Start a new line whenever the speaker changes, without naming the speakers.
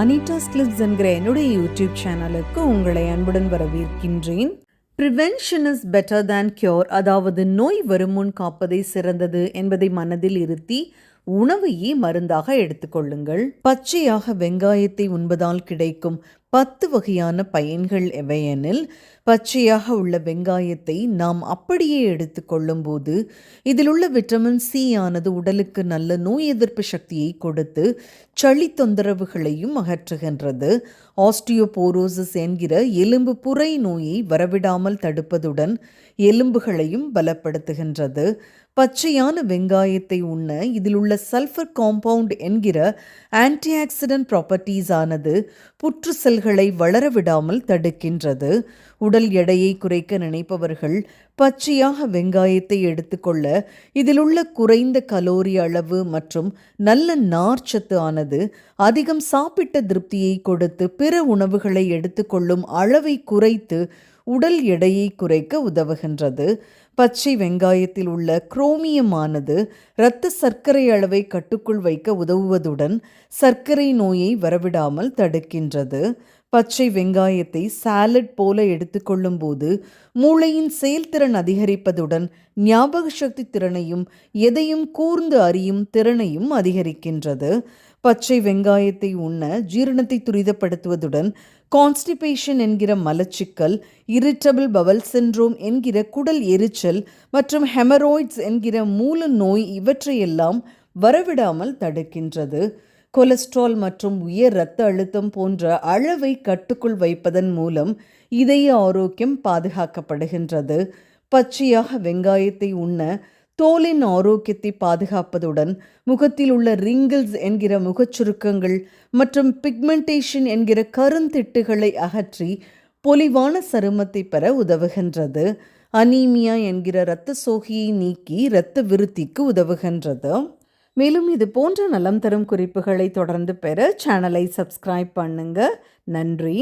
Anita's clips என்கிற என்னுடைய YouTube சேனலுக்கு உங்களை அன்புடன் வரவேற்கின்றேன். Prevention is better than cure அதாவது நோய் வருமுன் காப்பதே சிறந்தது என்பதை மனதில் இருத்தி உணவையே மருந்தாக எடுத்துக்கொள்ளுங்கள் பச்சையாக வெங்காயத்தை உண்பதால் கிடைக்கும் பத்து வகையான பயன்கள் எவையெனில் பச்சையாக உள்ள வெங்காயத்தை நாம் அப்படியே எடுத்துக்கொள்ளும் போது இதில் உள்ள விட்டமின் சி ஆனது உடலுக்கு நல்ல நோய் எதிர்ப்பு சக்தியை கொடுத்து சளி தொந்தரவுகளையும் அகற்றுகின்றது. ஆஸ்டியோபோரோசிஸ் என்கிற எலும்பு புரை நோயை வரவிடாமல் தடுப்பதுடன் எலும்புகளையும் பலப்படுத்துகின்றது. பச்சையான வெங்காயத்தை உண்ண இதில் உள்ள சல்ஃபர் காம்பவுண்ட் என்கிற ஆன்டிஆக்சிடென்ட் ப்ராப்பர்ட்டிஸ் ஆனது புற்று செல்களை வளரவிடாமல் தடுக்கின்றது. உடல் எடையை குறைக்க நினைப்பவர்கள் பச்சையாக வெங்காயத்தை எடுத்துக்கொள்ள இதில் உள்ள குறைந்த கலோரி அளவு மற்றும் நல்ல நார்ச்சத்து ஆனது அதிகம் சாப்பிட்ட திருப்தியை கொடுத்து பிற உணவுகளை எடுத்துக்கொள்ளும் அளவை குறைத்து உடல் எடையை குறைக்க உதவுகின்றது. பச்சை வெங்காயத்தில் உள்ள குரோமியமானது இரத்த சர்க்கரை அளவை கட்டுக்குள் வைக்க உதவுவதுடன் சர்க்கரை நோயை வரவிடாமல் தடுக்கின்றது. பச்சை வெங்காயத்தை சாலட் போல எடுத்துக்கொள்ளும் போது மூளையின் செயல்திறன் அதிகரிப்பதுடன் ஞாபக சக்தி திறனையும் எதையும் கூர்ந்து அறியும் திறனையும் அதிகரிக்கின்றது. பச்சை வெங்காயத்தை உண்ண ஜீரணத்தை துரிதப்படுத்துவதுடன் கான்ஸ்டிபேஷன் என்கிற மலச்சிக்கல் இரிட்டபிள் பவல் சின்ரோம் என்கிற குடல் எரிச்சல் மற்றும் ஹெமராய்ட்ஸ் என்கிற மூல நோய் இவற்றையெல்லாம் வரவிடாமல் தடுக்கின்றது. கொலஸ்ட்ரால் மற்றும் உயர் இரத்த அழுத்தம் போன்ற அளவை கட்டுக்குள் வைப்பதன் மூலம் இதய ஆரோக்கியம் பாதுகாக்கப்படுகின்றது. பச்சையாக வெங்காயத்தை உண்ண தோலின் ஆரோக்கியத்தை பாதுகாப்பதுடன் முகத்தில் உள்ள ரிங்கிள்ஸ் என்கிற முகச்சுருக்கங்கள் மற்றும் பிக்மெண்டேஷன் என்கிற கருந்திட்டுகளை அகற்றி பொலிவான சருமத்தை பெற உதவுகின்றது. அனீமியா என்கிற இரத்த சோகையை நீக்கி இரத்த விருத்திக்கு உதவுகின்றது. மேலும் இது போன்ற நலம் தரும் குறிப்புகளை தொடர்ந்து பெற சேனலை சப்ஸ்கிரைப் பண்ணுங்க. நன்றி.